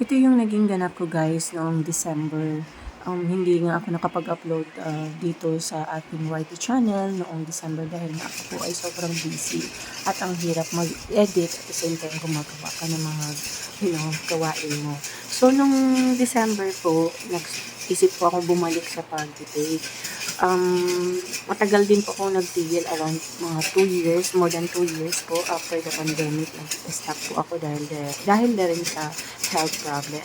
Ito yung naging ganap ko guys noong December. Um, hindi nga ako nakapag-upload uh, dito sa ating YT channel noong December dahil nga ako po ay sobrang busy at ang hirap mag-edit at the same time gumagawa ka ng mga you know, gawain mo. So, nung December po, nag-isip po akong bumalik sa pag-take. Um, matagal din po ako nagtigil around mga 2 years, more than 2 years po after the pandemic. Nag-stop po ako dahil, dahil na rin sa health problem.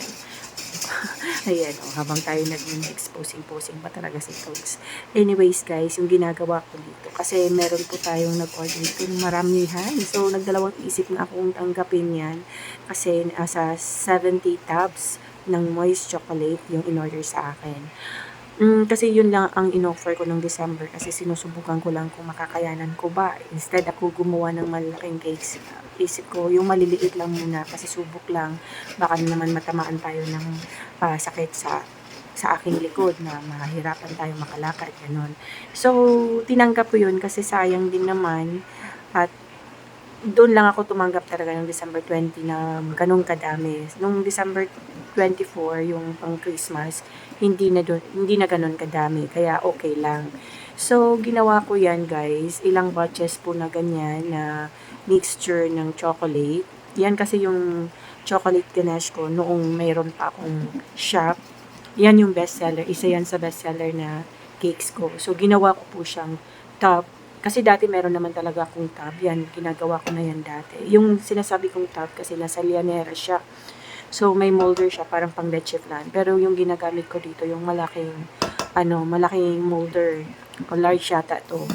Ayan, oh, habang tayo nag-exposing-posing pa talaga si Togs. Anyways, guys, yung ginagawa ko dito, kasi meron po tayong nag-order dito ng maramihan. So, nagdalawang isip na akong tanggapin yan kasi uh, sa 70 tabs ng moist chocolate yung in-order sa akin. Mm, kasi yun lang ang in-offer ko ng December kasi sinusubukan ko lang kung makakayanan ko ba. Instead ako gumawa ng malaking cakes. Isip ko yung maliliit lang muna kasi subok lang. Baka naman matamaan tayo ng uh, sakit sa sa aking likod na mahirapan tayo makalakad, ganun. So, tinanggap ko yun kasi sayang din naman at doon lang ako tumanggap talaga ng December 20 na ganun kadami. Nung December 24, yung pang Christmas, hindi na, dun, hindi na ganun kadami. Kaya okay lang. So, ginawa ko yan guys. Ilang batches po na ganyan na mixture ng chocolate. Yan kasi yung chocolate ganache ko noong mayroon pa akong shop. Yan yung bestseller. Isa yan sa bestseller na cakes ko. So, ginawa ko po siyang top kasi dati meron naman talaga akong tab. Yan, ginagawa ko na yan dati. Yung sinasabi kong tab kasi nasa lianera siya. So, may molder siya, parang pang leche flan. Pero yung ginagamit ko dito, yung malaking, ano, malaking molder. O large yata to.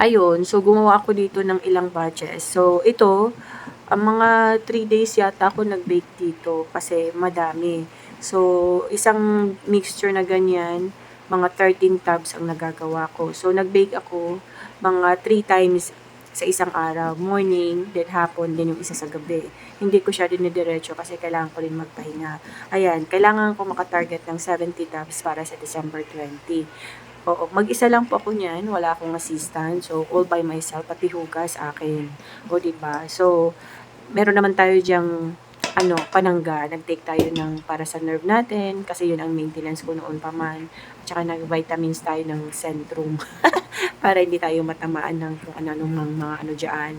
Ayun, so gumawa ako dito ng ilang batches. So, ito, ang mga 3 days yata ako nag-bake dito kasi madami. So, isang mixture na ganyan, mga 13 tubs ang nagagawa ko. So, nag-bake ako mga 3 times sa isang araw, morning, then hapon, then yung isa sa gabi. Hindi ko siya dinidiretso kasi kailangan ko rin magpahinga. Ayan, kailangan ko makatarget ng 70 tubs para sa December 20. Oo, mag-isa lang po ako niyan, wala akong assistant. So, all by myself, pati hugas akin. O, diba? So, meron naman tayo diyang ano, panangga, nag-take tayo ng para sa nerve natin, kasi yun ang maintenance ko noon pa man. At saka nag-vitamins tayo ng Centrum, para hindi tayo matamaan ng kung ano nung mga ano dyan.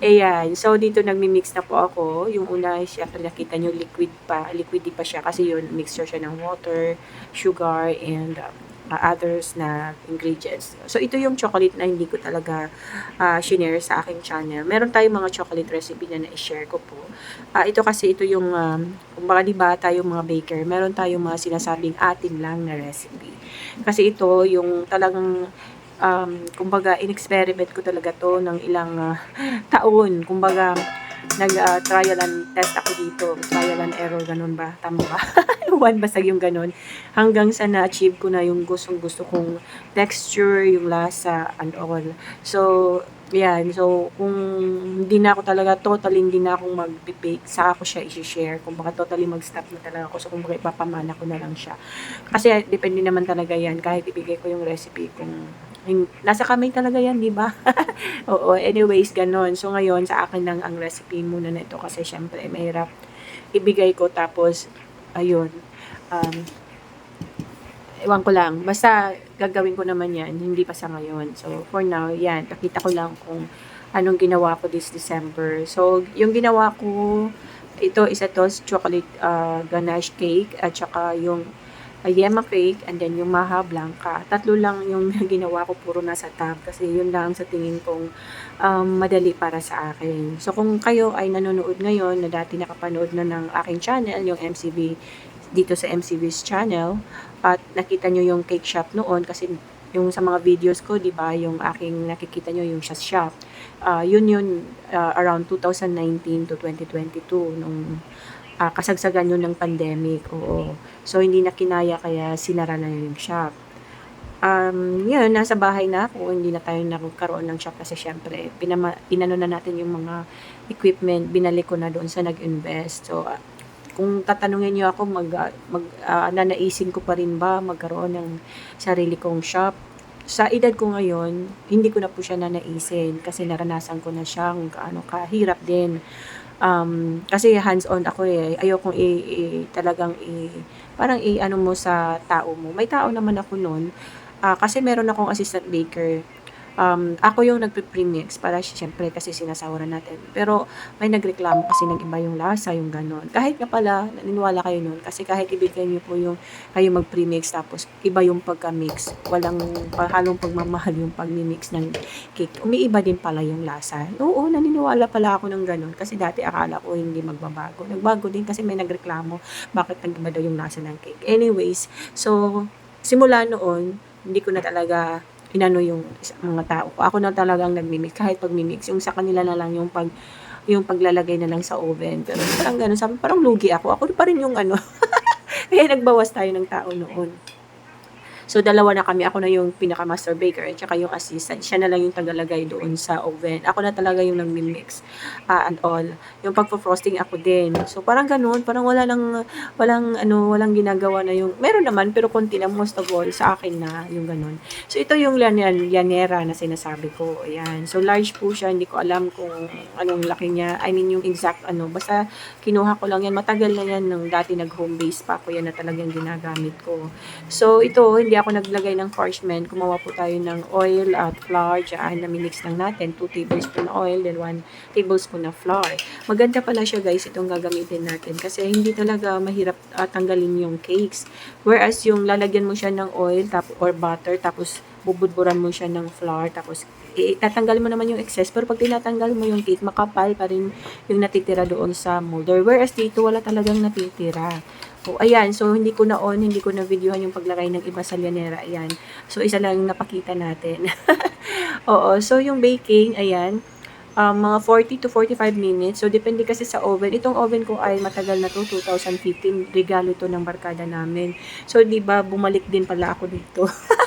Ayan, so dito nagmi-mix na po ako. Yung una, syempre nakita nyo liquid pa, liquidy pa siya, kasi yun, mixture siya ng water, sugar, and um, uh, others na ingredients. So, ito yung chocolate na hindi ko talaga uh, shinare sa aking channel. Meron tayong mga chocolate recipe na na-share ko po. Uh, ito kasi, ito yung, um, kumbaga di ba tayong mga baker, meron tayong mga sinasabing atin lang na recipe. Kasi ito, yung talagang um, kumbaga, in-experiment ko talaga to ng ilang uh, taon. Kumbaga, nag-trial uh, and test ako dito. Trial and error, ganun ba? Tama ba? One basag yung ganun. Hanggang sa na-achieve ko na yung gustong gusto kong texture, yung lasa, and all. So, yan. So, kung hindi na ako talaga totally hindi na akong mag-bake, sa ako siya i-share. Kung baka totally mag-stop na talaga ako. So, kung baka ipapamana ko na lang siya. Kasi, depende naman talaga yan. Kahit ibigay ko yung recipe, kung nasa kamay talaga yan, di ba? Oo, anyways, ganun. So, ngayon, sa akin lang ang recipe muna nito kasi syempre, mahirap ibigay ko tapos, ayun, um, ewan ko lang. Basta, gagawin ko naman yan, hindi pa sa ngayon. So, for now, yan, nakita ko lang kung anong ginawa ko this December. So, yung ginawa ko, ito, isa to, chocolate uh, ganache cake, at saka yung a yema cake, and then yung maha blanca. Tatlo lang yung ginawa ko, puro nasa tab, kasi yun lang sa tingin kong um, madali para sa akin. So, kung kayo ay nanonood ngayon, na dati nakapanood na ng aking channel, yung MCB, dito sa MCB's channel, at nakita nyo yung cake shop noon, kasi yung sa mga videos ko, di ba, yung aking nakikita nyo yung shop, uh, yun yun uh, around 2019 to 2022, nung uh, kasagsagan yun ng pandemic. Oo. So, hindi na kinaya kaya sinara na yung shop. Um, yun, nasa bahay na ako. Hindi na tayo nagkaroon ng shop kasi syempre, pinama, pinano na natin yung mga equipment. Binalik ko na doon sa nag-invest. So, uh, kung tatanungin niyo ako, mag, mag, uh, nanaisin ko pa rin ba magkaroon ng sarili kong shop? Sa edad ko ngayon, hindi ko na po siya nanaisin kasi naranasan ko na siyang ano, kahirap din Um, kasi hands-on ako eh. Ayokong i, i talagang i parang i-ano mo sa tao mo. May tao naman ako no'n. Ah, kasi meron akong assistant baker. Um, ako yung nagpe-premix para siyempre kasi sinasawaran natin. Pero may nagreklamo kasi nag-iba yung lasa, yung gano'n. Kahit nga pala, naniniwala kayo nun. Kasi kahit ibigay niyo po yung kayo mag-premix tapos iba yung pagka-mix. Walang halong pagmamahal yung pag-mix ng cake. Umiiba din pala yung lasa. Oo, naniniwala pala ako ng gano'n. Kasi dati akala ko hindi magbabago. Nagbago din kasi may nagreklamo bakit nag-iba daw yung lasa ng cake. Anyways, so simula noon, hindi ko na talaga inano yung mga tao ko. Ako na talagang nagmi-mix kahit pag-mix, yung sa kanila na lang yung pag yung paglalagay na lang sa oven. Pero parang gano'n, sabi, parang lugi ako. Ako pa rin yung ano. Kaya nagbawas tayo ng tao noon. So, dalawa na kami. Ako na yung pinaka-master baker at saka yung assistant. Siya na lang yung tagalagay doon sa oven. Ako na talaga yung nag-mix uh, and all. Yung pagpo-frosting ako din. So, parang ganun. Parang wala lang, walang, ano, walang ginagawa na yung, meron naman, pero konti lang most of all sa akin na yung ganun. So, ito yung lyanera na sinasabi ko. Ayan. So, large po siya. Hindi ko alam kung anong laki niya. I mean, yung exact ano. Basta, kinuha ko lang yan. Matagal na yan nung dati nag-home base pa ako. Yan na talagang ginagamit ko. So, ito, hindi ako naglagay ng parchment. Kumawa po tayo ng oil at flour. Diyan, na-mix lang natin. 2 tablespoon oil, then 1 tablespoon na flour. Maganda pala siya guys, itong gagamitin natin. Kasi hindi talaga mahirap uh, tanggalin yung cakes. Whereas yung lalagyan mo siya ng oil tap, or butter, tapos bubudburan mo siya ng flour, tapos itatanggal mo naman yung excess. Pero pag tinatanggal mo yung cake, makapal pa rin yung natitira doon sa molder. Whereas dito, wala talagang natitira. O, ayan. So, hindi ko na on, hindi ko na videohan yung paglagay ng iba sa lyanera. Ayan. So, isa lang napakita natin. Oo. So, yung baking, ayan. Um, mga 40 to 45 minutes. So, depende kasi sa oven. Itong oven ko ay matagal na to, 2015. Regalo to ng barkada namin. So, di ba bumalik din pala ako dito.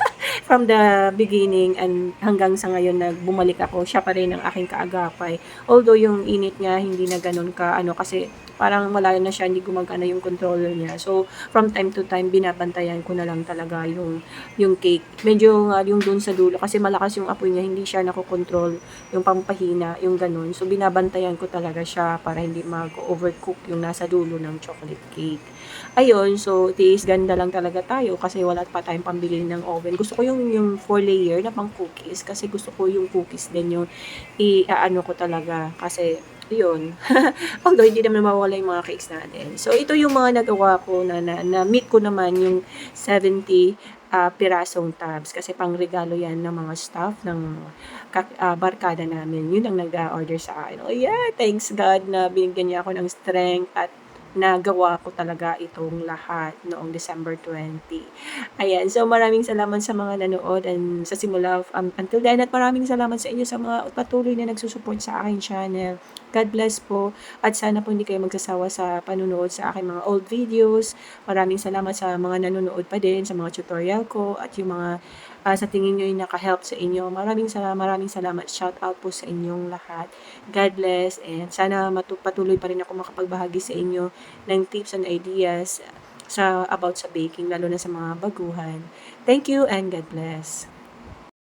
from the beginning and hanggang sa ngayon na bumalik ako, siya pa rin ang aking kaagapay. Although yung init niya hindi na ganun ka ano kasi parang wala na siya, hindi gumagana yung controller niya. So, from time to time, binabantayan ko na lang talaga yung, yung cake. Medyo uh, yung dun sa dulo, kasi malakas yung apoy niya, hindi siya nakokontrol yung pampahina, yung ganun. So, binabantayan ko talaga siya para hindi mag-overcook yung nasa dulo ng chocolate cake. Ayun, so, tiis ganda lang talaga tayo kasi wala pa tayong pambili ng oven. Gusto ko yung, yung 4 layer na pang cookies kasi gusto ko yung cookies din yung i-ano ko talaga kasi yun. Although, hindi naman mawala yung mga cakes natin. So, ito yung mga nagawa ko na, na, na meet ko naman yung 70 uh, pirasong tabs. Kasi pang regalo yan ng mga staff ng uh, barkada namin. Yun ang nag-order sa akin. Oh yeah, thanks God na binigyan niya ako ng strength at nagawa ko talaga itong lahat noong December 20. Ayan, so maraming salamat sa mga nanood and sa simula um, until then at maraming salamat sa inyo sa mga patuloy na nagsusupport sa aking channel. God bless po at sana po hindi kayo magsasawa sa panunood sa aking mga old videos. Maraming salamat sa mga nanonood pa din sa mga tutorial ko at yung mga uh, sa tingin nyo yung naka-help sa inyo. Maraming salamat, maraming salamat. Shout out po sa inyong lahat. God bless and sana patuloy pa rin ako makapagbahagi sa inyo ng tips and ideas sa about sa baking lalo na sa mga baguhan. Thank you and God bless.